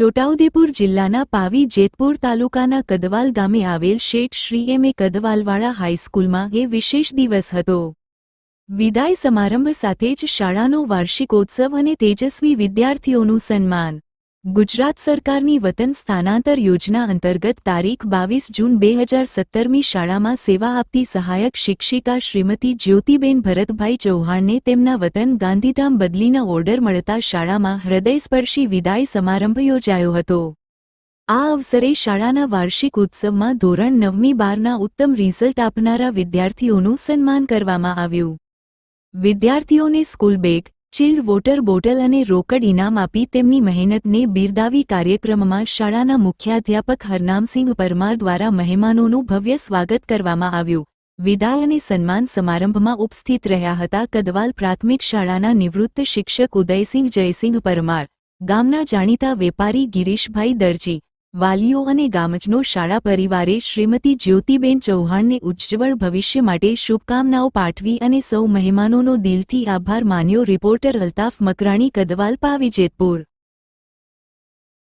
છોટાઉદેપુર જિલ્લાના પાવી જેતપુર તાલુકાના કદવાલ ગામે આવેલ શેઠ શ્રી એમ. એ. કદવાલવાળા હાઈસ્કૂલમાં એ વિશેષ દિવસ હતો. વિદાય સમારંભ સાથે જ શાળાનો વાર્ષિકોત્સવ અને તેજસ્વી વિદ્યાર્થીઓનું સન્માન ગુજરાત સરકારની વતન સ્થાનાંતર યોજના અંતર્ગત તારીખ બાવીસ જૂન બે હજાર સત્તરમી શાળામાં સેવા આપતી સહાયક શિક્ષિકા શ્રીમતી જ્યોતિબેન ભરતભાઈ ચૌહાણને તેમના વતન ગાંધીધામ બદલીના ઓર્ડર મળતા શાળામાં હૃદયસ્પર્શી વિદાય સમારંભ યોજાયો હતો. આ અવસરે શાળાના વાર્ષિક ઉત્સવમાં ધોરણ નવમી બારના ઉત્તમ રિઝલ્ટ આપનારા વિદ્યાર્થીઓનું સન્માન કરવામાં આવ્યું. વિદ્યાર્થીઓને school bag chilled water bottle અને રોકડ ઇનામ આપી તેમની મહેનતને બિરદાવી કાર્યક્રમમાં શાળાના મુખ્યાધ્યાપક હરનામસિંહ પરમાર દ્વારા મહેમાનોનું ભવ્ય સ્વાગત કરવામાં આવ્યું. વિદાય અને સન્માન સમારંભમાં ઉપસ્થિત રહ્યા હતા કદવાલ પ્રાથમિક શાળાના નિવૃત્ત શિક્ષક ઉદયસિંહ જયસિંહ પરમાર. ગામના જાણીતા વેપારી ગિરીશભાઈ દરજી વાલીઓ અને ગામજનો શાળા પરિવારે શ્રીમતી જ્યોતિબેન ચૌહાણને ઉજ્જવળ ભવિષ્ય માટે શુભકામનાઓ પાઠવી અને સૌ મહેમાનોનો દિલથી આભાર માન્યો. રિપોર્ટર અલ્તાફ મકરાણી કદવાલ, પાવી જેતપુર.